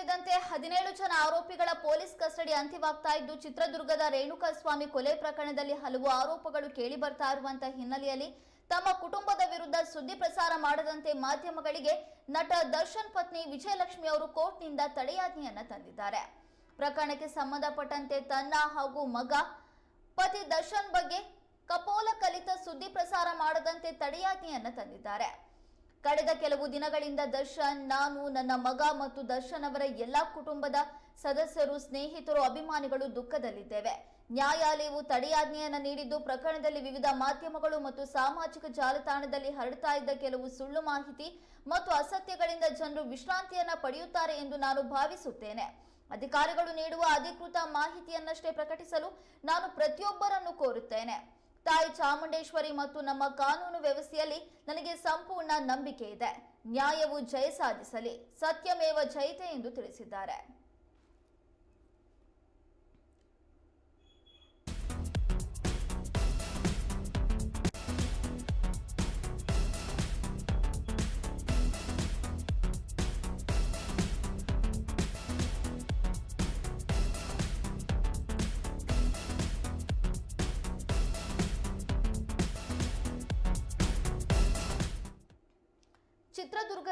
ಸೇರಿದಂತೆ ಹದಿನೇಳು ಜನ ಆರೋಪಿಗಳ ಪೊಲೀಸ್ ಕಸ್ಟಡಿ ಅಂತ್ಯವಾಗ್ತಾ ಇದ್ದು, ಚಿತ್ರದುರ್ಗದ ರೇಣುಕಾಸ್ವಾಮಿ ಕೊಲೆ ಪ್ರಕರಣದಲ್ಲಿ ಹಲವು ಆರೋಪಗಳು ಕೇಳಿ ಬರ್ತಾ ಇರುವಂತಹ ಹಿನ್ನೆಲೆಯಲ್ಲಿ ತಮ್ಮ ಕುಟುಂಬದ ವಿರುದ್ಧ ಸುದ್ದಿ ಪ್ರಸಾರ ಮಾಡದಂತೆ ಮಾಧ್ಯಮಗಳಿಗೆ ನಟ ದರ್ಶನ್ ಪತ್ನಿ ವಿಜಯಲಕ್ಷ್ಮಿ ಅವರು ಕೋರ್ಟ್ನಿಂದ ತಡೆಯಾಜ್ಞೆಯನ್ನು ತಂದಿದ್ದಾರೆ. ಪ್ರಕರಣಕ್ಕೆ ಸಂಬಂಧಪಟ್ಟಂತೆ ತನ್ನ ಹಾಗೂ ಮಗ ಪತಿ ದರ್ಶನ್ ಬಗ್ಗೆ ಕಪೋಲ ಕಲಿತ ಸುದ್ದಿ ಪ್ರಸಾರ ಮಾಡದಂತೆ ತಡೆಯಾಜ್ಞೆಯನ್ನು ತಂದಿದ್ದಾರೆ. ಕಳೆದ ಕೆಲವು ದಿನಗಳಿಂದ ದರ್ಶನ್, ನಾನು, ನನ್ನ ಮಗ ಮತ್ತು ದರ್ಶನ್ ಅವರ ಎಲ್ಲಾ ಕುಟುಂಬದ ಸದಸ್ಯರು, ಸ್ನೇಹಿತರು, ಅಭಿಮಾನಿಗಳು ದುಃಖದಲ್ಲಿದ್ದೇವೆ. ನ್ಯಾಯಾಲಯವು ತಡೆಯಾಜ್ಞೆಯನ್ನು ನೀಡಿದ್ದು, ಪ್ರಕರಣದಲ್ಲಿ ವಿವಿಧ ಮಾಧ್ಯಮಗಳು ಮತ್ತು ಸಾಮಾಜಿಕ ಜಾಲತಾಣದಲ್ಲಿ ಹರಡ್ತಾ ಇದ್ದ ಕೆಲವು ಸುಳ್ಳು ಮಾಹಿತಿ ಮತ್ತು ಅಸತ್ಯಗಳಿಂದ ಜನರು ವಿಶ್ರಾಂತಿಯನ್ನ ಪಡೆಯುತ್ತಾರೆ ಎಂದು ನಾನು ಭಾವಿಸುತ್ತೇನೆ. ಅಧಿಕಾರಿಗಳು ನೀಡುವ ಅಧಿಕೃತ ಮಾಹಿತಿಯನ್ನಷ್ಟೇ ಪ್ರಕಟಿಸಲು ನಾನು ಪ್ರತಿಯೊಬ್ಬರನ್ನು ಕೋರುತ್ತೇನೆ. ತಾಯಿ ಚಾಮುಂಡೇಶ್ವರಿ ಮತ್ತು ನಮ್ಮ ಕಾನೂನು ವ್ಯವಸ್ಥೆಯಲ್ಲಿ ನನಗೆ ಸಂಪೂರ್ಣ ನಂಬಿಕೆ ಇದೆ. ನ್ಯಾಯವು ಜಯ ಸಾಧಿಸಲಿ. ಸತ್ಯಮೇವ ಜಯತೆ ಎಂದು ತಿಳಿಸಿದ್ದಾರೆ.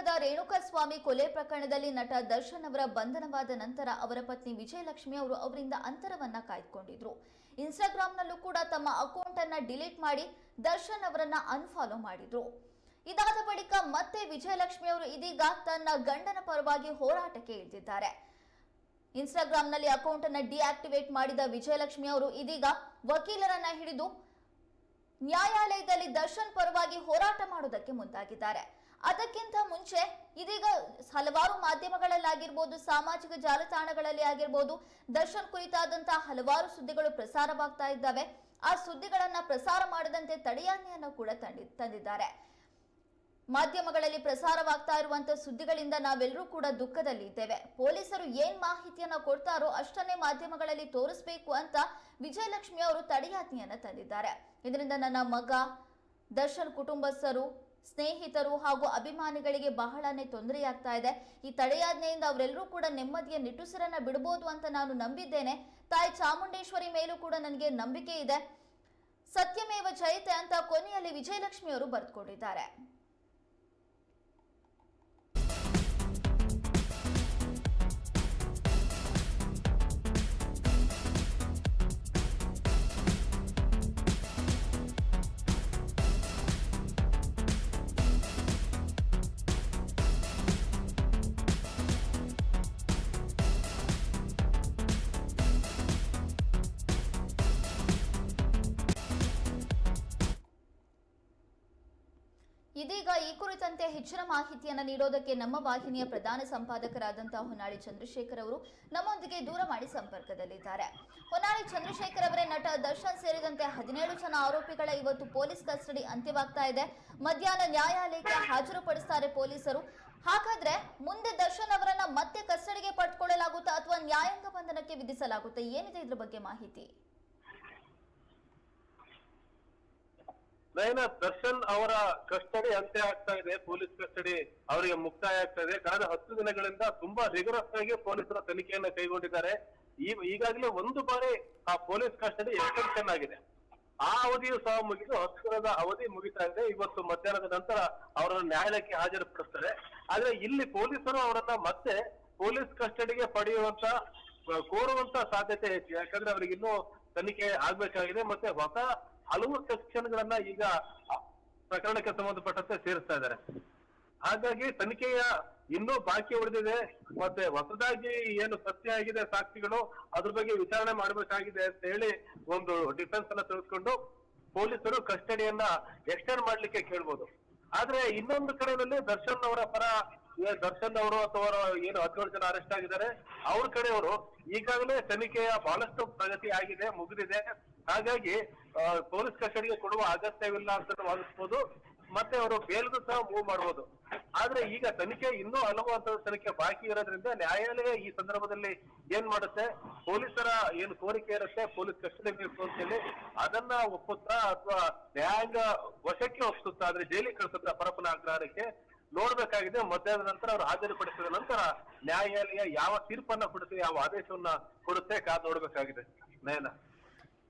ಚಿತ್ರದುರ್ಗದ ರೇಣುಕಾಸ್ವಾಮಿ ಕೊಲೆ ಪ್ರಕರಣದಲ್ಲಿ ನಟ ದರ್ಶನ್ ಅವರ ಬಂಧನವಾದ ನಂತರ ಅವರ ಪತ್ನಿ ವಿಜಯಲಕ್ಷ್ಮಿ ಅವರು ಅವರಿಂದ ಅಂತರವನ್ನ ಕಾಯ್ದುಕೊಂಡಿದ್ರು. ಇನ್ಸ್ಟಾಗ್ರಾಂನಲ್ಲೂ ಕೂಡ ತಮ್ಮ ಅಕೌಂಟ್ ಅನ್ನ ಡಿಲೀಟ್ ಮಾಡಿ ದರ್ಶನ್ ಅವರನ್ನ ಅನ್ಫಾಲೋ ಮಾಡಿದ್ರು. ಇದಾದ ಬಳಿಕ ಮತ್ತೆ ವಿಜಯಲಕ್ಷ್ಮಿ ಅವರು ಇದೀಗ ತನ್ನ ಗಂಡನ ಪರವಾಗಿ ಹೋರಾಟಕ್ಕೆ ಇಳಿದಿದ್ದಾರೆ. ಇನ್ಸ್ಟಾಗ್ರಾಂನಲ್ಲಿ ಅಕೌಂಟ್ ಅನ್ನ ಡಿಆಕ್ಟಿವೇಟ್ ಮಾಡಿದ ವಿಜಯಲಕ್ಷ್ಮಿ ಅವರು ಇದೀಗ ವಕೀಲರನ್ನ ಹಿಡಿದು ನ್ಯಾಯಾಲಯದಲ್ಲಿ ದರ್ಶನ್ ಪರವಾಗಿ ಹೋರಾಟ ಮಾಡುವುದಕ್ಕೆ ಮುಂದಾಗಿದ್ದಾರೆ. ಅದಕ್ಕಿಂತ ಮುಂಚೆ ಇದೀಗ ಹಲವಾರು ಮಾಧ್ಯಮಗಳಲ್ಲಾಗಿರ್ಬೋದು, ಸಾಮಾಜಿಕ ಜಾಲತಾಣಗಳಲ್ಲಿ ಆಗಿರ್ಬೋದು, ದರ್ಶನ್ ಕುರಿತಾದಂತಹ ಹಲವಾರು ಸುದ್ದಿಗಳು ಪ್ರಸಾರವಾಗ್ತಾ ಇದ್ದಾವೆ. ಆ ಸುದ್ದಿಗಳನ್ನ ಪ್ರಸಾರ ಮಾಡದಂತೆ ತಡೆಯಾಜ್ಞೆಯನ್ನು ಕೂಡ ತಂದಿ ತಂದಿದ್ದಾರೆ. ಮಾಧ್ಯಮಗಳಲ್ಲಿ ಪ್ರಸಾರವಾಗ್ತಾ ಇರುವಂತಹ ಸುದ್ದಿಗಳಿಂದ ನಾವೆಲ್ಲರೂ ಕೂಡ ದುಃಖದಲ್ಲಿ ಇದ್ದೇವೆ. ಪೊಲೀಸರು ಏನ್ ಮಾಹಿತಿಯನ್ನ ಕೊಡ್ತಾರೋ ಅಷ್ಟನ್ನೇ ಮಾಧ್ಯಮಗಳಲ್ಲಿ ತೋರಿಸಬೇಕು ಅಂತ ವಿಜಯಲಕ್ಷ್ಮಿ ಅವರು ತಡೆಯಾಜ್ಞೆಯನ್ನ ತಂದಿದ್ದಾರೆ. ಇದರಿಂದ ನನ್ನ ಮಗ, ದರ್ಶನ್ ಕುಟುಂಬಸ್ಥರು ಸ್ನೇಹಿತರು ಹಾಗೂ ಅಭಿಮಾನಿಗಳಿಗೆ ಬಹಳನೇ ತೊಂದರೆಯಾಗ್ತಾ ಇದೆ. ಈ ತಡೆಯಾಜ್ಞೆಯಿಂದ ಅವರೆಲ್ಲರೂ ಕೂಡ ನೆಮ್ಮದಿಯ ನಿಟ್ಟುಸಿರನ್ನ ಬಿಡಬಹುದು ಅಂತ ನಾನು ನಂಬಿದ್ದೇನೆ. ತಾಯಿ ಚಾಮುಂಡೇಶ್ವರಿ ಮೇಲೂ ಕೂಡ ನನಗೆ ನಂಬಿಕೆ ಇದೆ. ಸತ್ಯಮೇವ ಜಯತೆ ಅಂತ ಕೊನೆಯಲ್ಲಿ ವಿಜಯಲಕ್ಷ್ಮಿ ಅವರು ಬರೆದುಕೊಂಡಿದ್ದಾರೆ. ಇದೀಗ ಈ ಕುರಿತಂತೆ ಹೆಚ್ಚಿನ ಮಾಹಿತಿಯನ್ನು ನೀಡೋದಕ್ಕೆ ನಮ್ಮ ವಾಹಿನಿಯ ಪ್ರಧಾನ ಸಂಪಾದಕರಾದಂತಹ ಹೊನ್ನಾಳಿ ಚಂದ್ರಶೇಖರ್ ಅವರು ನಮ್ಮೊಂದಿಗೆ ದೂರವಾಣಿ ಸಂಪರ್ಕದಲ್ಲಿದ್ದಾರೆ. ಹೊನ್ನಾಳಿ ಚಂದ್ರಶೇಖರ್ ಅವರೇ ನಟ ದರ್ಶನ್ ಸೇರಿದಂತೆ ಹದಿನೇಳು ಜನ ಆರೋಪಿಗಳ ಇವತ್ತು ಪೊಲೀಸ್ ಕಸ್ಟಡಿ ಅಂತ್ಯವಾಗ್ತಾ ಇದೆ. ಮಧ್ಯಾಹ್ನ ನ್ಯಾಯಾಲಯಕ್ಕೆ ಹಾಜರುಪಡಿಸ್ತಾರೆ ಪೊಲೀಸರು. ಹಾಗಾದ್ರೆ ಮುಂದೆ ದರ್ಶನ್ ಅವರನ್ನ ಮತ್ತೆ ಕಸ್ಟಡಿಗೆ ಪಡೆದುಕೊಳ್ಳಲಾಗುತ್ತಾ ಅಥವಾ ನ್ಯಾಯಾಂಗ ಬಂಧನಕ್ಕೆ ವಿಧಿಸಲಾಗುತ್ತಾ? ಏನಿದೆ ಇದ್ರ ಬಗ್ಗೆ ಮಾಹಿತಿ? ನಯನ ದರ್ಶನ್ ಅವರ ಕಸ್ಟಡಿ ಅಂತ್ಯ ಆಗ್ತಾ ಇದೆ, ಪೊಲೀಸ್ ಕಸ್ಟಡಿ ಅವರಿಗೆ ಮುಕ್ತಾಯ ಆಗ್ತಾ ಇದೆ. ಕಳೆದ ಹತ್ತು ದಿನಗಳಿಂದ ತುಂಬಾ ರಿಗರಸ್ ಆಗಿ ಪೊಲೀಸರ ತನಿಖೆಯನ್ನು ಕೈಗೊಂಡಿದ್ದಾರೆ. ಈ ಈಗಾಗಲೇ ಒಂದು ಬಾರಿ ಆ ಪೊಲೀಸ್ ಕಸ್ಟಡಿ ಎಕ್ಸ್ಟೆನ್ಷನ್ ಆಗಿದೆ. ಆ ಅವಧಿಯು ಸಹ ಮುಗಿದು ಹತ್ತು ದಿನದ ಅವಧಿ ಮುಗಿತಾ ಇದೆ. ಇವತ್ತು ಮಧ್ಯಾಹ್ನದ ನಂತರ ಅವರನ್ನು ನ್ಯಾಯಾಲಯಕ್ಕೆ ಹಾಜರುಪಡಿಸ್ತಾರೆ. ಆದ್ರೆ ಇಲ್ಲಿ ಪೊಲೀಸರು ಅವರನ್ನ ಮತ್ತೆ ಪೊಲೀಸ್ ಕಸ್ಟಡಿಗೆ ಪಡೆಯುವಂತ ಕೋರುವಂತ ಸಾಧ್ಯತೆ ಹೆಚ್ಚು ಯಾಕಂದ್ರೆ ಅವರಿಗೆ ಇನ್ನೂ ತನಿಖೆ ಆಗ್ಬೇಕಾಗಿದೆ. ಮತ್ತೆ ಹೊಸ ಹಲವು ಸೆಕ್ಷನ್ಗಳನ್ನ ಈಗ ಪ್ರಕರಣಕ್ಕೆ ಸಂಬಂಧಪಟ್ಟಂತೆ ಸೇರಿಸ್ತಾ ಇದ್ದಾರೆ. ಹಾಗಾಗಿ ತನಿಖೆಯ ಇನ್ನೂ ಬಾಕಿ ಉಳಿದಿದೆ. ಮತ್ತೆ ಹೊಸದಾಗಿ ಏನು ಸತ್ಯ ಆಗಿದೆ, ಸಾಕ್ಷಿಗಳು, ಅದ್ರ ಬಗ್ಗೆ ವಿಚಾರಣೆ ಮಾಡಬೇಕಾಗಿದೆ ಅಂತ ಹೇಳಿ ಒಂದು ಡಿಫೆನ್ಸ್ ಅನ್ನ ತಿಳಿಸ್ಕೊಂಡು ಪೊಲೀಸರು ಕಸ್ಟಡಿಯನ್ನ ಎಕ್ಸ್ಟೆಂಡ್ ಮಾಡ್ಲಿಕ್ಕೆ ಕೇಳ್ಬೋದು. ಆದ್ರೆ ಇನ್ನೊಂದು ಕಡೆಯಲ್ಲಿ ದರ್ಶನ್ ಅವರ ಪರ ದರ್ಶನ್ ಅವರು ಅಥವಾ ಏನು ಹದಿನೇಳು ಜನ ಅರೆಸ್ಟ್ ಆಗಿದ್ದಾರೆ, ಅವ್ರ ಕಡೆಯವರು ಈಗಾಗಲೇ ತನಿಖೆಯ ಬಹಳಷ್ಟು ಪ್ರಗತಿ ಆಗಿದೆ, ಮುಗಿದಿದೆ. ಹಾಗಾಗಿ ಪೊಲೀಸ್ ಕಸ್ಟಡಿಗೆ ಕೊಡುವ ಅಗತ್ಯವಿಲ್ಲ ಅಂತ ವಾದಿಸ್ಬೋದು ಮತ್ತೆ ಅವರು ಬೇಲ್ಗೂ ಸಹ ಮೂವ್ ಮಾಡ್ಬೋದು. ಆದ್ರೆ ಈಗ ತನಿಖೆ ಇನ್ನೂ ಹಲವು ಹಂತದ ತನಿಖೆ ಬಾಕಿ ಇರೋದ್ರಿಂದ ನ್ಯಾಯಾಲಯ ಈ ಸಂದರ್ಭದಲ್ಲಿ ಏನ್ ಮಾಡುತ್ತೆ? ಪೊಲೀಸರ ಏನು ಕೋರಿಕೆ ಇರುತ್ತೆ, ಪೊಲೀಸ್ ಕಸ್ಟಡಿ ಬೇಕು ಅಂತ ಅದನ್ನ ಒಪ್ಪುತ್ತಾ ಅಥವಾ ನ್ಯಾಯಾಂಗ ವಶಕ್ಕೆ ಒಪ್ಪಿಸುತ್ತಾ ಆದ್ರೆ ಜೈಲಿಗೆ ಕಳಿಸುತ್ತಾ ಪರಪನ ಆಗ್ರಹಕ್ಕೆ? ನೋಡ್ಬೇಕಾಗಿದೆ, ಮಧ್ಯಾಹ್ನದ ನಂತರ ಅವರು ಹಾಜರಿ ಪಡಿಸಿದ ನಂತರ ನ್ಯಾಯಾಲಯ ಯಾವ ತೀರ್ಪನ್ನ ಕೊಡುತ್ತೆ, ಯಾವ ಆದೇಶವನ್ನ ಕೊಡುತ್ತೆ ಕಾದು ನೋಡ್ಬೇಕಾಗಿದೆ. ನಯನ.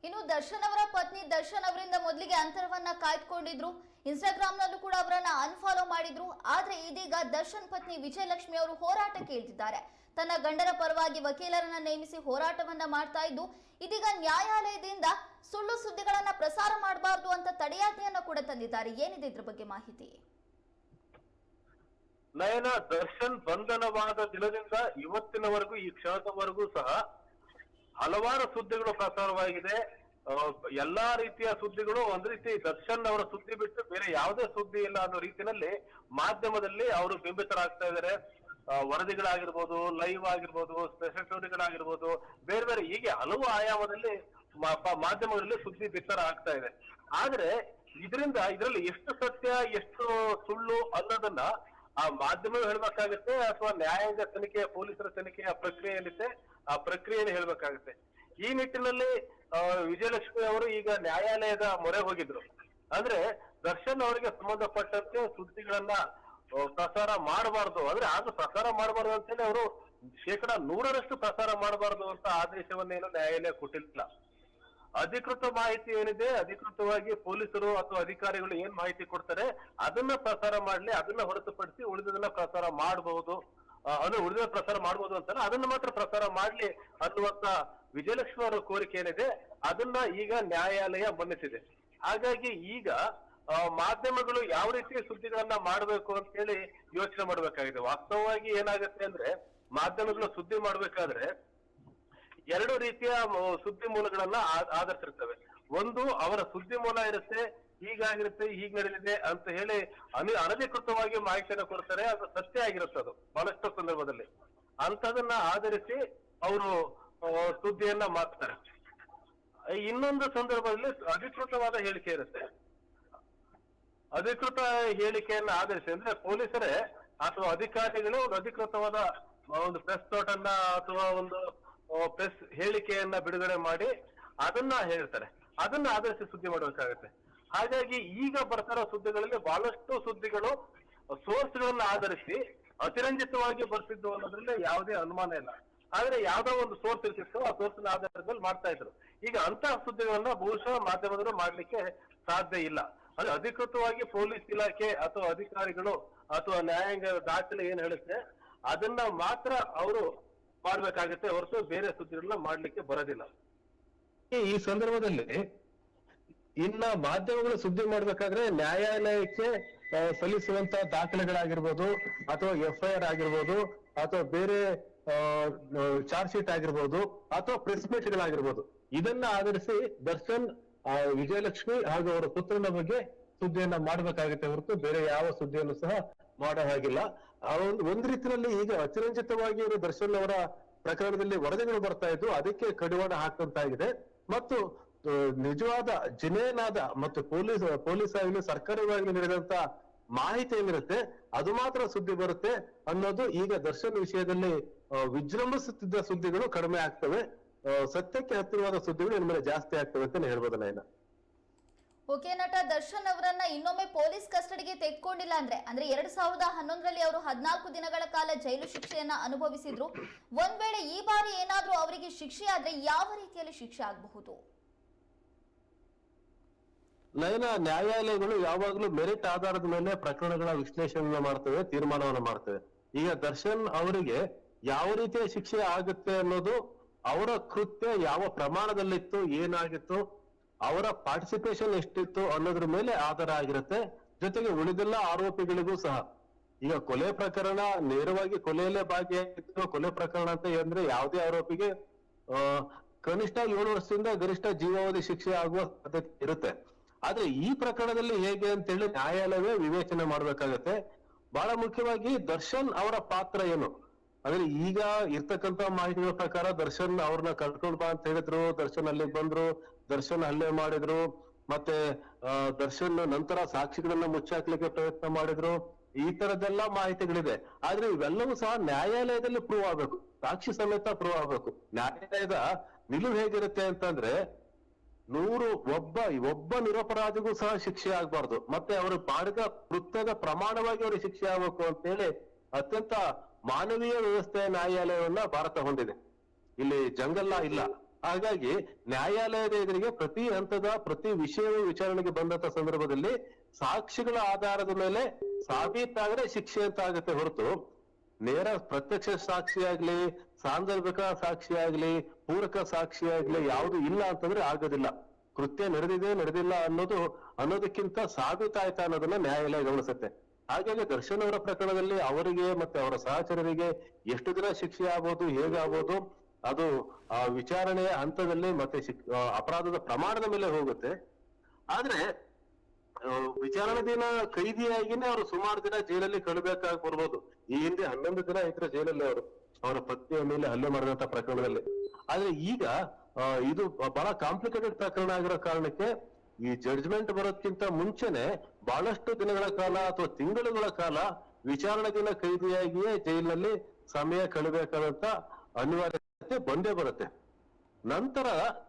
ಇನ್ನು ದರ್ಶನ್ ಅವರ ಪತ್ನಿ ದರ್ಶನ್ ಅವರಿಂದ ಮೊದಲಿಗೆ ಅಂತರವನ್ನ ಕಾಯ್ದುಕೊಂಡಿದ್ರು. ಇನ್ಸ್ಟಾಗ್ರಾಮ್ ನಲ್ಲೂ ಕೂಡ ಅವರನ್ನ ಅನ್ಫಾಲೋ ಮಾಡಿದ್ರು. ಆದ್ರೆ ಇದೀಗ ದರ್ಶನ್ ಪತ್ನಿ ವಿಜಯಲಕ್ಷ್ಮಿ ಅವರು ಹೋರಾಟಕ್ಕೆ ಇಳಿದಿದ್ದಾರೆ ತನ್ನ ಗಂಡರ ಪರವಾಗಿ ವಕೀಲರನ್ನ ನೇಮಿಸಿ ಹೋರಾಟವನ್ನ ಮಾಡ್ತಾ ಇದ್ದು, ಇದೀಗ ನ್ಯಾಯಾಲಯದಿಂದ ಸುಳ್ಳು ಸುದ್ದಿಗಳನ್ನ ಪ್ರಸಾರ ಮಾಡಬಾರದು ಅಂತ ತಡೆಯಾಜ್ಞೆಯನ್ನ ಕೂಡ ತಂದಿದ್ದಾರೆ. ಏನಿದೆ ಇದ್ರ ಬಗ್ಗೆ ಮಾಹಿತಿ? ನಯನ, ದರ್ಶನ್ ಬಂಧನವಾದ ದಿನದಿಂದ ಇವತ್ತಿನವರೆಗೂ, ಈ ಕ್ಷಣದವರೆಗೂ ಸಹ ಹಲವಾರು ಸುದ್ದಿಗಳು ಪ್ರಸಾರವಾಗಿದೆ. ಎಲ್ಲಾ ರೀತಿಯ ಸುದ್ದಿಗಳು ಒಂದ್ ರೀತಿ ದರ್ಶನ್ ಅವರ ಸುದ್ದಿ ಬಿಟ್ಟು ಬೇರೆ ಯಾವುದೇ ಸುದ್ದಿ ಇಲ್ಲ ಅನ್ನೋ ರೀತಿಯಲ್ಲಿ ಮಾಧ್ಯಮದಲ್ಲಿ ಅವರು ಬಿಂಬಿತರಾಗ್ತಾ ಇದ್ದಾರೆ. ವರದಿಗಳಾಗಿರ್ಬೋದು ಲೈವ್ ಆಗಿರ್ಬೋದು ಸ್ಪೆಷಲ್ ಸ್ಟೋರಿಗಳಾಗಿರ್ಬೋದು ಬೇರೆ ಬೇರೆ ಹೀಗೆ ಹಲವು ಆಯಾಮದಲ್ಲಿ ಮಾ- ಪ- ಮಾಧ್ಯಮಗಳಲ್ಲಿ ಸುದ್ದಿ ಬಿತ್ತರ ಆಗ್ತಾ ಇದೆ. ಆದ್ರೆ ಇದರಿಂದ ಇದರಲ್ಲಿ ಎಷ್ಟು ಸತ್ಯ, ಎಷ್ಟು ಸುಳ್ಳು ಅನ್ನೋದನ್ನ ಆ ಮಾಧ್ಯಮ ಹೇಳ್ಬೇಕಾಗುತ್ತೆ ಅಥವಾ ನ್ಯಾಯಾಂಗ ತನಿಖೆಯ, ಪೊಲೀಸರ ತನಿಖೆಯ ಪ್ರಕ್ರಿಯೆ ಏನಿದೆ ಆ ಪ್ರಕ್ರಿಯೆಯನ್ನು ಹೇಳ್ಬೇಕಾಗುತ್ತೆ. ಈ ನಿಟ್ಟಿನಲ್ಲಿ ವಿಜಯಲಕ್ಷ್ಮಿ ಅವರು ಈಗ ನ್ಯಾಯಾಲಯದ ಮೊರೆ ಹೋಗಿದ್ರು. ಅಂದ್ರೆ ದರ್ಶನ್ ಅವರಿಗೆ ಸಂಬಂಧಪಟ್ಟಂತೆ ಸುದ್ದಿಗಳನ್ನ ಪ್ರಸಾರ ಮಾಡಬಾರ್ದು. ಅಂದ್ರೆ ಆಗ ಪ್ರಸಾರ ಮಾಡಬಾರ್ದು ಅಂತೇಳಿ ಅವರು ಶೇಕಡ ನೂರರಷ್ಟು ಪ್ರಸಾರ ಮಾಡಬಾರ್ದು ಅಂತ ಆದೇಶವನ್ನೇನು ನ್ಯಾಯಾಲಯ ಕೊಟ್ಟಿಲ್ಲ. ಅಧಿಕೃತ ಮಾಹಿತಿ ಏನಿದೆ, ಅಧಿಕೃತವಾಗಿ ಪೊಲೀಸರು ಅಥವಾ ಅಧಿಕಾರಿಗಳು ಏನ್ ಮಾಹಿತಿ ಕೊಡ್ತಾರೆ, ಅದನ್ನ ಪ್ರಸಾರ ಮಾಡ್ಲಿ, ಅದನ್ನ ಹೊರತುಪಡಿಸಿ ಉಳಿದದನ್ನ ಪ್ರಸಾರ ಮಾಡಬಹುದು ಅದು ಉಳಿದ ಪ್ರಸಾರ ಮಾಡಬಹುದು ಅಂತಾರೆ. ಅದನ್ನ ಮಾತ್ರ ಪ್ರಸಾರ ಮಾಡ್ಲಿ ಅನ್ನುವಂತ ವಿಜಯಲಕ್ಷ್ಮಿ ಅವರ ಕೋರಿಕೆ ಏನಿದೆ, ಅದನ್ನ ಈಗ ನ್ಯಾಯಾಲಯ ಮನ್ನಿಸಿದೆ. ಹಾಗಾಗಿ ಈಗ ಮಾಧ್ಯಮಗಳು ಯಾವ ರೀತಿ ಸುದ್ದಿಗಳನ್ನ ಮಾಡಬೇಕು ಅಂತ ಹೇಳಿ ಯೋಚನೆ ಮಾಡ್ಬೇಕಾಗಿದೆ. ವಾಸ್ತವವಾಗಿ ಏನಾಗುತ್ತೆ ಅಂದ್ರೆ, ಮಾಧ್ಯಮಗಳು ಸುದ್ದಿ ಮಾಡ್ಬೇಕಾದ್ರೆ ಎರಡು ರೀತಿಯ ಸುದ್ದಿ ಮೂಲಗಳನ್ನ ಆಧರಿಸಿರ್ತವೆ. ಒಂದು, ಅವರ ಸುದ್ದಿ ಮೂಲ ಇರುತ್ತೆ, ಹೀಗಾಗಿರುತ್ತೆ, ಹೀಗ್ ನಡೆದಿದೆ ಅಂತ ಹೇಳಿ ಅನಿ ಅನಧಿಕೃತವಾಗಿ ಮಾಹಿತಿಯನ್ನು ಕೊಡ್ತಾರೆ, ಅದು ಸತ್ಯ ಆಗಿರುತ್ತೆ ಅದು, ಬಹಳಷ್ಟು ಸಂದರ್ಭದಲ್ಲಿ. ಅಂತದನ್ನ ಆಧರಿಸಿ ಅವರು ಸುದ್ದಿಯನ್ನ ಮಾಡ್ತಾರೆ. ಇನ್ನೊಂದು ಸಂದರ್ಭದಲ್ಲಿ ಅಧಿಕೃತವಾದ ಹೇಳಿಕೆ ಇರುತ್ತೆ. ಅಧಿಕೃತ ಹೇಳಿಕೆಯನ್ನ ಆಧರಿಸಿ ಅಂದ್ರೆ ಪೊಲೀಸರೇ ಅಥವಾ ಅಧಿಕಾರಿಗಳು ಒಂದು ಅಧಿಕೃತವಾದ ಒಂದು ಪ್ರೆಸ್ ನೋಟ್ ಅನ್ನ ಅಥವಾ ಒಂದು ಪ್ರೆಸ್ ಹೇಳಿಕೆಯನ್ನ ಬಿಡುಗಡೆ ಮಾಡಿ ಅದನ್ನ ಹೇಳ್ತಾರೆ. ಅದನ್ನ ಆಧರಿಸಿ ಸುದ್ದಿ ಮಾಡಬೇಕಾಗುತ್ತೆ. ಹಾಗಾಗಿ ಈಗ ಬರ್ತಾರೋ ಸುದ್ದಿಗಳಲ್ಲಿ ಬಹಳಷ್ಟು ಸುದ್ದಿಗಳು ಸೋರ್ಸ್ ಗಳನ್ನ ಆಧರಿಸಿ ಅತಿರಂಜಿತವಾಗಿ ಬರ್ತಿದ್ದು ಅನ್ನೋದ್ರಲ್ಲಿ ಯಾವುದೇ ಅನುಮಾನ ಇಲ್ಲ. ಆದ್ರೆ ಯಾವ್ದೋ ಒಂದು ಸೋರ್ಸ್ ಇರ್ತಿತ್ತು, ಆ ಸೋರ್ಸ್ ಆಧಾರದಲ್ಲಿ ಮಾಡ್ತಾ ಇದ್ರು. ಈಗ ಅಂತಹ ಸುದ್ದಿಗಳನ್ನ ಬಹುಶಃ ಮಾಧ್ಯಮದವರು ಮಾಡ್ಲಿಕ್ಕೆ ಸಾಧ್ಯ ಇಲ್ಲ. ಅಂದ್ರೆ ಅಧಿಕೃತವಾಗಿ ಪೊಲೀಸ್ ಇಲಾಖೆ ಅಥವಾ ಅಧಿಕಾರಿಗಳು ಅಥವಾ ನ್ಯಾಯಾಂಗ ದಾಖಲೆ ಏನ್ ಹೇಳುತ್ತೆ, ಅದನ್ನ ಮಾತ್ರ ಅವರು ಮಾಡ್ಬೇಕಾಗತ್ತೆ, ಹೊರತು ಬೇರೆ ಸುದ್ದಿಗಳನ್ನ ಮಾಡ್ಲಿಕ್ಕೆ ಬರೋದಿಲ್ಲ. ಈ- ಸಂದರ್ಭದಲ್ಲಿ ಇನ್ನ ಮಾಧ್ಯಮಗಳು ಸುದ್ದಿ ಮಾಡ್ಬೇಕಾದ್ರೆ ನ್ಯಾಯಾಲಯಕ್ಕೆ ಸಲ್ಲಿಸುವಂತ ದಾಖಲೆಗಳಾಗಿರ್ಬೋದು, ಅಥವಾ ಎಫ್ ಐ ಆರ್ ಆಗಿರ್ಬೋದು, ಅಥವಾ ಬೇರೆ ಚಾರ್ಜ್ ಶೀಟ್ ಆಗಿರ್ಬೋದು, ಅಥವಾ ಪ್ರೆಸ್ ಮೀಟ್ ಗಳಾಗಿರ್ಬೋದು ಇದನ್ನ ಆಧರಿಸಿ ದರ್ಶನ್ ವಿಜಯಲಕ್ಷ್ಮಿ ಹಾಗೂ ಅವರ ಪುತ್ರನ ಬಗ್ಗೆ ಸುದ್ದಿಯನ್ನ ಮಾಡ್ಬೇಕಾಗುತ್ತೆ ಹೊರತು ಬೇರೆ ಯಾವ ಸುದ್ದಿಯನ್ನು ಸಹ ಮಾಡೋ ಹಾಗಿಲ್ಲ. ಆ ಒಂದು ಒಂದ್ ರೀತಿಯಲ್ಲಿ ಈಗ ಅತಿರಂಜಿತವಾಗಿ ದರ್ಶನ್ ಅವರ ಪ್ರಕರಣದಲ್ಲಿ ವರದಿಗಳು ಬರ್ತಾ ಇದ್ದು ಅದಕ್ಕೆ ಕಡಿವಾಣ ಹಾಕಂತಾಗಿದೆ ಮತ್ತು ನಿಜವಾದ ಜಿನೇನಾದ ಮತ್ತು ಪೊಲೀಸ್ ಪೊಲೀಸ್ ಆಗಲಿ ಸರ್ಕಾರವಾಗಿ ನೀಡಿದಂತ ಮಾಹಿತಿ ಏನಿರುತ್ತೆ ಅದು ಮಾತ್ರ ಸುದ್ದಿ ಬರುತ್ತೆ ಅನ್ನೋದು ಈಗ ದರ್ಶನ್ ವಿಷಯದಲ್ಲಿ ವಿಜೃಂಭಿಸುತ್ತಿದ್ದ ಸುದ್ದಿಗಳು ಕಡಿಮೆ ಆಗ್ತವೆ. ಸತ್ಯಕ್ಕೆ ಹತ್ತಿರವಾದ ಸುದ್ದಿಗಳು ಇನ್ಮೇಲೆ ಜಾಸ್ತಿ ಆಗ್ತವೆ ಅಂತ ಹೇಳ್ಬೋದು ನಯನ ಓಕೆ ನಟ ದರ್ಶನ್ ಅವರನ್ನ ಇನ್ನೊಮ್ಮೆ ಪೊಲೀಸ್ ಕಸ್ಟಡಿಗೆ ತೆಗೆದುಕೊಂಡಿಲ್ಲ ಅಂದ್ರೆ ಅಂದ್ರೆ ಎರಡ್ ಸಾವಿರದ ಹನ್ನೊಂದರಲ್ಲಿ ಅವರು ಹದಿನಾಲ್ಕು ದಿನಗಳ ಕಾಲ ಜೈಲು ಶಿಕ್ಷೆಯನ್ನ ಅನುಭವಿಸಿದ್ರು. ಒಂದ್ ವೇಳೆ ಈ ಬಾರಿ ಏನಾದ್ರೂ ಅವರಿಗೆ ಶಿಕ್ಷೆ ಆದ್ರೆ ಯಾವ ರೀತಿಯಲ್ಲಿ ಶಿಕ್ಷೆ ಆಗಬಹುದು? ನಯನ, ನ್ಯಾಯಾಲಯಗಳು ಯಾವಾಗಲೂ ಮೆರಿಟ್ ಆಧಾರದ ಮೇಲೆ ಪ್ರಕರಣಗಳ ವಿಶ್ಲೇಷಣೆ ಮಾಡ್ತವೆ, ತೀರ್ಮಾನವನ್ನು ಮಾಡ್ತವೆ. ಈಗ ದರ್ಶನ್ ಅವರಿಗೆ ಯಾವ ರೀತಿಯ ಶಿಕ್ಷೆ ಆಗುತ್ತೆ ಅನ್ನೋದು ಅವರ ಕೃತ್ಯ ಯಾವ ಪ್ರಮಾಣದಲ್ಲಿತ್ತು, ಏನಾಗಿತ್ತು ಅವರ ಪಾರ್ಟಿಸಿಪೇಷನ್ ಎಷ್ಟಿತ್ತು ಅನ್ನೋದ್ರ ಮೇಲೆ ಆಧಾರ ಆಗಿರುತ್ತೆ. ಜೊತೆಗೆ ಉಳಿದೆಲ್ಲ ಆರೋಪಿಗಳಿಗೂ ಸಹ. ಈಗ ಕೊಲೆ ಪ್ರಕರಣ ನೇರವಾಗಿ ಕೊಲೆಯಲ್ಲೇ ಭಾಗಿಯಾಗಿತ್ತು ಕೊಲೆ ಪ್ರಕರಣ ಅಂತ ಅಂದ್ರೆ ಯಾವುದೇ ಆರೋಪಿಗೆ ಕನಿಷ್ಠ ಏಳು ವರ್ಷದಿಂದ ಗರಿಷ್ಠ ಜೀವಾವಧಿ ಶಿಕ್ಷೆ ಆಗುವ ಸಾಧ್ಯತೆ ಇರುತ್ತೆ. ಆದ್ರೆ ಈ ಪ್ರಕರಣದಲ್ಲಿ ಹೇಗೆ ಅಂತೇಳಿ ನ್ಯಾಯಾಲಯವೇ ವಿವೇಚನೆ ಮಾಡ್ಬೇಕಾಗತ್ತೆ. ಬಹಳ ಮುಖ್ಯವಾಗಿ ದರ್ಶನ್ ಅವರ ಪಾತ್ರ ಏನು? ಅಂದ್ರೆ ಈಗ ಇರ್ತಕ್ಕಂತ ಮಾಹಿತಿಗಳ ಪ್ರಕಾರ ದರ್ಶನ್ ಅವ್ರನ್ನ ಕರ್ಕೊಂಡ್ ಬಾ ಅಂತ ಹೇಳಿದ್ರು, ದರ್ಶನ್ ಅಲ್ಲಿಗೆ ಬಂದ್ರು, ದರ್ಶನ್ ಹಲ್ಲೆ ಮಾಡಿದ್ರು, ಮತ್ತೆ ದರ್ಶನ್ ನಂತರ ಸಾಕ್ಷಿಗಳನ್ನ ಮುಚ್ಚಾಕ್ಲಿಕ್ಕೆ ಪ್ರಯತ್ನ ಮಾಡಿದ್ರು, ಈ ತರದೆಲ್ಲ ಮಾಹಿತಿಗಳಿದೆ ಆದ್ರೆ ಇವೆಲ್ಲವೂ ಸಹ ನ್ಯಾಯಾಲಯದಲ್ಲಿ ಪ್ರೂವ್ ಆಗ್ಬೇಕು. ಸಾಕ್ಷಿ ಸಮೇತ ಪ್ರೂವ್ ಆಗ್ಬೇಕು. ನ್ಯಾಯಾಲಯದ ನಿಲುವು ಹೇಗಿರುತ್ತೆ ಅಂತಂದ್ರೆ, ನೂರು ಒಬ್ಬ ಒಬ್ಬ ನಿರಪರಾಧಿಗೂ ಸಹ ಶಿಕ್ಷೆ ಆಗ್ಬಾರ್ದು. ಮತ್ತೆ ಅವರು ಮಾಡಿದ ಕೃತ್ಯದ ಪ್ರಮಾಣವಾಗಿ ಅವ್ರಿಗೆ ಶಿಕ್ಷೆ ಆಗ್ಬೇಕು ಅಂತ ಹೇಳಿ ಅತ್ಯಂತ ಮಾನವೀಯ ವ್ಯವಸ್ಥೆಯ ನ್ಯಾಯಾಲಯವನ್ನ ಭಾರತ ಹೊಂದಿದೆ. ಇಲ್ಲಿ ಜಂಗಲ್ಲ ಇಲ್ಲ. ಹಾಗಾಗಿ ನ್ಯಾಯಾಲಯದ ಎದುರಿಗೆ ಪ್ರತಿ ಹಂತದ ಪ್ರತಿ ವಿಷಯದ ವಿಚಾರಣೆಗೆ ಬಂದಂತ ಸಂದರ್ಭದಲ್ಲಿ ಸಾಕ್ಷಿಗಳ ಆಧಾರದ ಮೇಲೆ ಸಾಬೀತಾದ್ರೆ ಶಿಕ್ಷೆ ಅಂತ ಆಗುತ್ತೆ ಹೊರತು ನೇರ ಪ್ರತ್ಯಕ್ಷ ಸಾಕ್ಷಿಯಾಗ್ಲಿ ಸಾಂದರ್ಭಿಕ ಸಾಕ್ಷಿಯಾಗ್ಲಿ ಪೂರಕ ಸಾಕ್ಷಿಯಾಗ್ಲಿ ಯಾವುದು ಇಲ್ಲ ಅಂತಂದ್ರೆ ಆಗೋದಿಲ್ಲ. ಕೃತ್ಯ ನಡೆದಿದೆ, ನಡೆದಿಲ್ಲ ಅನ್ನೋದು, ಅನ್ನೋದಕ್ಕಿಂತ ಸಾಬೀತಾಯ್ತಾ ಅನ್ನೋದನ್ನ ನ್ಯಾಯಾಲಯ ಗಮನಿಸುತ್ತೆ. ಹಾಗಾಗಿ ದರ್ಶನ್ ಅವರ ಪ್ರಕರಣದಲ್ಲಿ ಅವರಿಗೆ ಮತ್ತೆ ಅವರ ಸಹಚರರಿಗೆ ಎಷ್ಟು ದಿನ ಶಿಕ್ಷೆ ಆಗ್ಬೋದು ಹೇಗಾಗ್ಬೋದು ಅದು, ಆ, ವಿಚಾರಣೆಯ ಹಂತದಲ್ಲಿ ಮತ್ತೆ ಅಪರಾಧದ ಪ್ರಮಾಣದ ಮೇಲೆ ಹೋಗುತ್ತೆ. ಆದ್ರೆ ವಿಚಾರಣೆ ದಿನ ಕೈದಿಯಾಗಿನೇ ಅವರು ಸುಮಾರು ದಿನ ಜೈಲಲ್ಲಿ ಕಳಬೇಕಾಗಿ ಬರ್ಬೋದು. ಈ ಹಿಂದೆ ಹನ್ನೊಂದು ದಿನ ಇದ್ರೆ ಜೈಲಲ್ಲಿ ಅವರು, ಅವರ ಪತ್ನಿಯ ಮೇಲೆ ಹಲ್ಲೆ ಮಾಡಿದಂತ ಪ್ರಕರಣದಲ್ಲಿ. ಆದ್ರೆ ಈಗ ಇದು ಬಹಳ ಕಾಂಪ್ಲಿಕೇಟೆಡ್ ಪ್ರಕರಣ ಆಗಿರೋ ಕಾರಣಕ್ಕೆ ಈ ಜಡ್ಜ್ಮೆಂಟ್ ಬರೋದ್ಕಿಂತ ಮುಂಚೆನೆ ಬಹಳಷ್ಟು ದಿನಗಳ ಕಾಲ ಅಥವಾ ತಿಂಗಳುಗಳ ಕಾಲ ವಿಚಾರಣೆ ದಿನ ಕೈದಿಯಾಗಿಯೇ ಜೈಲಿನಲ್ಲಿ ಸಮಯ ಕಳಬೇಕಾದಂತ ಅನಿವಾರ್ಯತೆ ಬಂದೇ ಬರುತ್ತೆ. ನಂತರ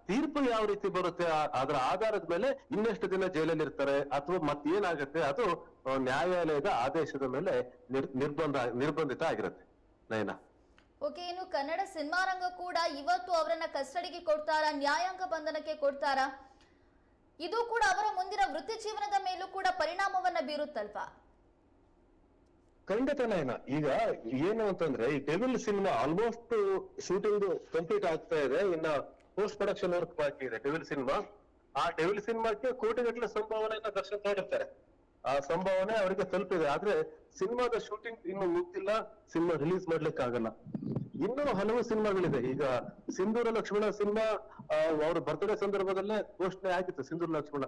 ತೀರ್ಪು ಯಾವ ರೀತಿ ಬರುತ್ತೆ? ಅದರ ಆಧಾರದ ಮೇಲೆ ಇನ್ನೆಷ್ಟು ದಿನ ಜೈಲಲ್ಲಿ ಇರ್ತಾರೆ ಅಥವಾ ಮತ್ತೇನಾಗುತ್ತೆ? ಅದು ನ್ಯಾಯಾಲಯದ ಆದೇಶದ ಮೇಲೆ ನಿರ್- ನಿರ್ಬಂಧ, ನಿರ್ಬಂಧಿತ ಆಗಿರುತ್ತೆ. ನಯನ? ಓಕೆ, ಇನ್ನು ಕನ್ನಡ ಸಿನಿಮಾ ರಂಗ ಕೂಡ ಇವತ್ತು ಅವರನ್ನ ಕಸ್ಟಡಿಗೆ ಕೊಡ್ತಾರಾ? ನ್ಯಾಯಾಂಗ ಬಂಧನಕ್ಕೆ ಕೊಡ್ತಾರಾ? ಇದು ಕೂಡ ಅವರ ಮುಂದಿನ ವೃತ್ತಿ ಜೀವನದ ಮೇಲೂ ಕೂಡ ಪರಿಣಾಮವನ್ನ ಬೀರುತ್ತಲ್ವಾ? ಖಂಡಿತ ನಯನ. ಈಗ ಏನು ಅಂತಂದ್ರೆ, ಈ Devil cinema almost shooting complete ಆಗ್ತಾ ಇದೆ. ಇನ್ನ ಪೋಸ್ಟ್ ಪ್ರೊಡಕ್ಷನ್ ವರ್ಕ್ ಬಾಕಿ ಇದೆ ಡೆವಿಲ್ ಸಿನಿಮಾ ಆ ಡೆವಿಲ್ ಸಿನಿಮಾಕ್ಕೆ ಕೋಟಿಗಟ್ಟಲೆ ಸಂಭಾವನೆಯನ್ನ ದರ್ಶನ ಮಾಡಿರ್ತಾರೆ ಆ ಸಂಭಾವನೆ ಅವರಿಗೆ ತಲುಪಿದೆ. ಆದ್ರೆ ಸಿನಿಮಾದ ಶೂಟಿಂಗ್ ಇನ್ನು ಮುಗ್ದಿಲ್ಲ. ಸಿನಿಮಾ ರಿಲೀಸ್ ಮಾಡ್ಲಿಕ್ಕೆ ಆಗಲ್ಲ ಇನ್ನೂ ಹಲವು ಸಿನಿಮಾಗಳಿದೆ. ಈಗ ಸಿಂಧೂರ ಲಕ್ಷ್ಮಣ ಸಿನಿಮಾ ಅವ್ರ ಬರ್ತ್ಡೇ ಸಂದರ್ಭದಲ್ಲೇ ಘೋಷಣೆ ಆಗಿತ್ತು ಸಿಂಧೂರ ಲಕ್ಷ್ಮಣ.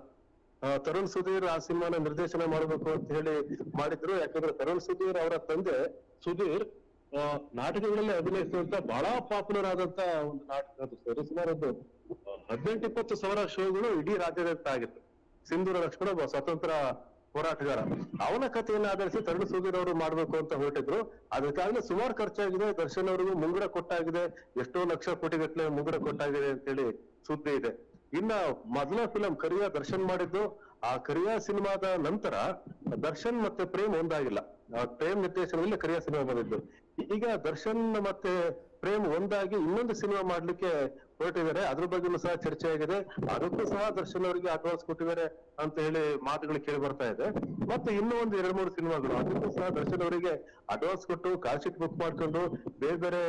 ತರುಣ್ ಸುಧೀರ್ ಆ ಸಿನಿಮಾನ ನಿರ್ದೇಶನ ಮಾಡಬೇಕು ಅಂತ ಹೇಳಿ ಮಾಡಿದ್ರು. ಯಾಕಂದ್ರೆ ತರುಣ್ ಸುಧೀರ್ ಅವರ ತಂದೆ ಸುಧೀರ್ ನಾಟಕಗಳಲ್ಲಿ ಅಭಿನಯಿಸುವಂತ ಬಹಳ ಪಾಪ್ಯುಲರ್ ಆದಂತ ಒಂದು ನಾಟಕ ಅದು. ಸರಿ ಸುಮಾರು ಒಂದು ಹದಿನೆಂಟು ಇಪ್ಪತ್ತು ಸಾವಿರ ಶೋಗಳು ಇಡೀ ರಾಜ್ಯಾದ್ಯಂತ ಆಗಿತ್ತು. ಸಿಂಧೂರ ಲಕ್ಷ್ಮಣ ಸ್ವತಂತ್ರ ಹೋರಾಟಗಾರ. ಅವನ ಕಥೆಯನ್ನ ಆಧರಿಸಿ ತರುಣ್ ಸುಧೀರ್ ಅವರು ಮಾಡ್ಬೇಕು ಅಂತ ಹೊರಟಿದ್ರು. ಅದಕ್ಕಾಗಲೇ ಸುಮಾರು ಖರ್ಚಾಗಿದೆ. ದರ್ಶನ್ ಅವರಿಗೂ ಮುಂಗಡ ಕೊಟ್ಟಾಗಿದೆ. ಎಷ್ಟೋ ಲಕ್ಷ ಕೋಟಿಗಟ್ಟಲೆ ಮುಂಗಡ ಕೊಟ್ಟಾಗಿದೆ ಅಂತ ಹೇಳಿ ಸುದ್ದಿ ಇದೆ. ಇನ್ನ ಮೊದಲ ಫಿಲಂ ಕರಿಯ ದರ್ಶನ್ ಮಾಡಿದ್ದು. ಆ ಕರಿಯ ಸಿನಿಮಾದ ನಂತರ ದರ್ಶನ್ ಮತ್ತೆ ಪ್ರೇಮ್ ಒಂದಾಗಿಲ್ಲ. ಪ್ರೇಮ್ ನಿರ್ದೇಶನದಲ್ಲಿ ಕರಿಯ ಸಿನಿಮಾ ಬಂದಿದ್ದು. ಈಗ ದರ್ಶನ್ ಮತ್ತೆ ಪ್ರೇಮ್ ಒಂದಾಗಿ ಇನ್ನೊಂದು ಸಿನಿಮಾ ಮಾಡ್ಲಿಕ್ಕೆ ಹೊರಟಿದ್ದಾರೆ. ಅದ್ರ ಬಗ್ಗೆನು ಸಹ ಚರ್ಚೆ ಆಗಿದೆ. ಅದಕ್ಕೂ ಸಹ ದರ್ಶನ್ ಅವರಿಗೆ ಅಡ್ವಾನ್ಸ್ ಕೊಟ್ಟಿದ್ದಾರೆ ಅಂತ ಹೇಳಿ ಮಾತುಗಳು ಕೇಳಿ ಬರ್ತಾ ಇದೆ. ಮತ್ತೆ ಇನ್ನೂ ಒಂದು ಎರಡ್ ಮೂರು ಸಿನಿಮಾಗಳು. ಅದಕ್ಕೂ ಸಹ ದರ್ಶನ್ ಅವರಿಗೆ ಅಡ್ವಾನ್ಸ್ ಕೊಟ್ಟು ಕಾಲ್ ಶೀಟ್ ಬುಕ್ ಮಾಡ್ಕೊಂಡು ಬೇರೆ ಬೇರೆ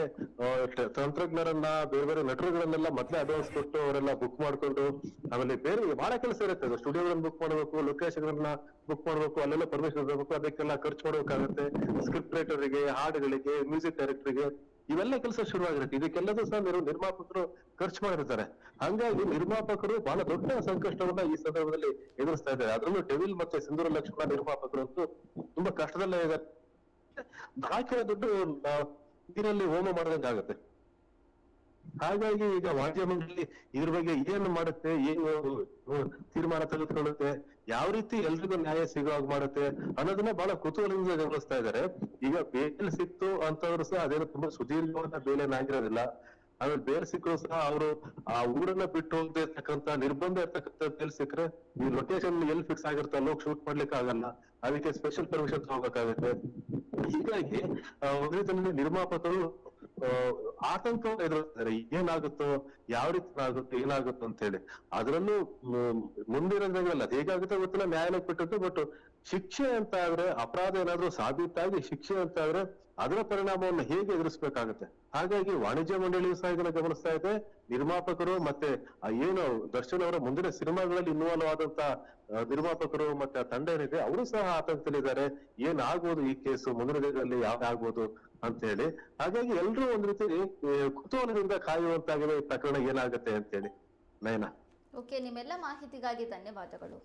ತಂತ್ರಜ್ಞರನ್ನ, ಬೇರೆ ಬೇರೆ ನಟರುಗಳನ್ನೆಲ್ಲ ಮೊದಲೇ ಅಡ್ವಾನ್ಸ್ ಕೊಟ್ಟು ಅವರೆಲ್ಲ ಬುಕ್ ಮಾಡ್ಕೊಂಡು ಆಮೇಲೆ ಬೇರೆ ಬಹಳ ಕೆಲಸ ಇರುತ್ತೆ. ಸ್ಟುಡಿಯೋಗಳನ್ನ ಬುಕ್ ಮಾಡಬೇಕು, ಲೊಕೇಶನ್ಗಳನ್ನ ಬುಕ್ ಮಾಡಬೇಕು, ಅಲ್ಲೆಲ್ಲ ಪರ್ಮಿಷನ್ ತಗೋಬೇಕು ಅದಕ್ಕೆಲ್ಲ ಖರ್ಚು ಮಾಡಬೇಕಾಗುತ್ತೆ. ಸ್ಕ್ರಿಪ್ಟ್ ರೈಟರ್ಗೆ ಹಾಡುಗಳಿಗೆ, ಮ್ಯೂಸಿಕ್ ಡೈರೆಕ್ಟರ್ಗೆ. ಇವೆಲ್ಲ ಕೆಲಸ ಶುರುವಾಗಿರುತ್ತೆ. ಇದಕ್ಕೆಲ್ಲದೂ ಸಹ ನಿರ್- ನಿರ್ಮಾಪಕರು ಖರ್ಚು ಮಾಡಿರ್ತಾರೆ. ಹಂಗಾಗಿ ನಿರ್ಮಾಪಕರು ಬಹಳ ದೊಡ್ಡ ಸಂಕಷ್ಟವನ್ನ ಈ ಸಂದರ್ಭದಲ್ಲಿ ಎದುರಿಸ್ತಾ ಇದ್ದಾರೆ. ಅದರಲ್ಲೂ ಡೆವಿಲ್ ಮತ್ತೆ ಸಿಂಧೂರ ಲಕ್ಷ್ಮಣ ನಿರ್ಮಾಪಕರು ಅಂತೂ ತುಂಬಾ ಕಷ್ಟದಲ್ಲೇ ಇದ್ದಾರೆ. ಹಾಕಿರೋ ದುಡ್ಡು ನೀರಲ್ಲಿ ಹೋಮ ಮಾಡಿದಂಗೆ ಆಗುತ್ತೆ. ಹಾಗಾಗಿ ಈಗ ವಾಣಿಜ್ಯ ಮಂಡಳಿ ಇದ್ರ ಬಗ್ಗೆ ಏನು ಮಾಡುತ್ತೆ, ಏನು ತೀರ್ಮಾನ ತೆಗೆದುಕೊಳ್ಳುತ್ತೆ ಯಾವ ರೀತಿ ಎಲ್ರಿಗೂ ನ್ಯಾಯ ಸಿಗೋ ಹಾಗೆ ಮಾಡುತ್ತೆ ಅನ್ನೋದನ್ನ ಬಹಳ ಕುತೂಹಲದಿಂದ ಗಮನಿಸ್ತಾ ಇದ್ದಾರೆ. ಈಗ ಬೇಲ್ ಸಿಕ್ತು ಅಂತವ್ರು ಸಹ ಅದೇನು ತುಂಬಾ ಸುದೀರ್ಘವಾದ ಬೇಲೇನಾಗಿರೋದಿಲ್ಲ ಆಮೇಲೆ ಬೇಲ್ ಸಿಕ್ಕರು ಸಹ ಅವರು ಆ ಊರನ್ನ ಬಿಟ್ಟು ಹೋಗದೆ ಇರ್ತಕ್ಕಂತ ನಿರ್ಬಂಧ ಇರ್ತಕ್ಕಂಥ ಬೇಲ್ ಸಿಕ್ಕರೆ ಈ ಲೊಕೇಶನ್ ಎಲ್ಲಿ ಫಿಕ್ಸ್ ಆಗಿರುತ್ತೆ ಅಲ್ಲಿ ಹೋಗಿ ಶೂಟ್ ಮಾಡ್ಲಿಕ್ಕೆ ಆಗಲ್ಲ. ಅದಕ್ಕೆ ಸ್ಪೆಷಲ್ ಪರ್ಮಿಷನ್ ತಗೋಬೇಕಾಗುತ್ತೆ. ಹೀಗಾಗಿ ಒಂದ್ ರೀತಿಯಲ್ಲಿ ನಿರ್ಮಾಪಕರು ಆತಂಕ ಎದುರಿಸ್ತಾರೆ. ಏನಾಗುತ್ತೋ ಯಾವ ರೀತಿ ಆಗುತ್ತೋ ಏನಾಗುತ್ತೋ ಅಂತ ಹೇಳಿ ಅದರಲ್ಲೂ ಮುಂದಿನ ದಿನಗಳಲ್ಲಿ ಹೇಗಾಗುತ್ತೋ ಗೊತ್ತಿಲ್ಲ. ನ್ಯಾಯಾಲಯಕ್ಕೆ ಬಿಟ್ಟದ್ದು, ಬಟ್ ಶಿಕ್ಷೆ ಅಂತ ಆದ್ರೆ, ಅಪರಾಧ ಏನಾದ್ರೂ ಸಾಬೀತಾಗಿ ಶಿಕ್ಷೆ ಅಂತ ಆದ್ರೆ ಅದರ ಪರಿಣಾಮವನ್ನು ಹೇಗೆ ಎದುರಿಸಬೇಕಾಗುತ್ತೆ? ಹಾಗಾಗಿ ವಾಣಿಜ್ಯ ಮಂಡಳಿಯು ಸಹ ಇದನ್ನ ಗಮನಿಸ್ತಾ ಇದೆ. ನಿರ್ಮಾಪಕರು ಮತ್ತೆ ಏನು ದರ್ಶನ್ ಅವರ ಮುಂದಿನ ಸಿನಿಮಾಗಳಲ್ಲಿ ಇನ್ವಾಲ್ವ್ ಆದಂತ ನಿರ್ಮಾಪಕರು ಮತ್ತೆ ಆ ತಂಡ ಏನಿದೆ ಅವರು ಸಹ ಆತಂಕದಲ್ಲಿದ್ದಾರೆ. ಏನ್ ಆಗ್ಬೋದು ಈ ಕೇಸು? ಮುಂದಿನ ದಿನಗಳಲ್ಲಿ ಯಾವ್ದು ಆಗ್ಬೋದು ಅಂತ ಹೇಳಿ ಹಾಗಾಗಿ ಎಲ್ರೂ ಒಂದ್ ರೀತಿ ಕುತೂಹಲದಿಂದ ಕಾಯುವಂತಾಗಿದೆ ಪ್ರಕರಣ ಏನಾಗುತ್ತೆ ಅಂತ ಹೇಳಿ ನಯನ. ಓಕೆ, ನಿಮ್ಮೆಲ್ಲ ಮಾಹಿತಿಗಾಗಿ ಧನ್ಯವಾದಗಳು.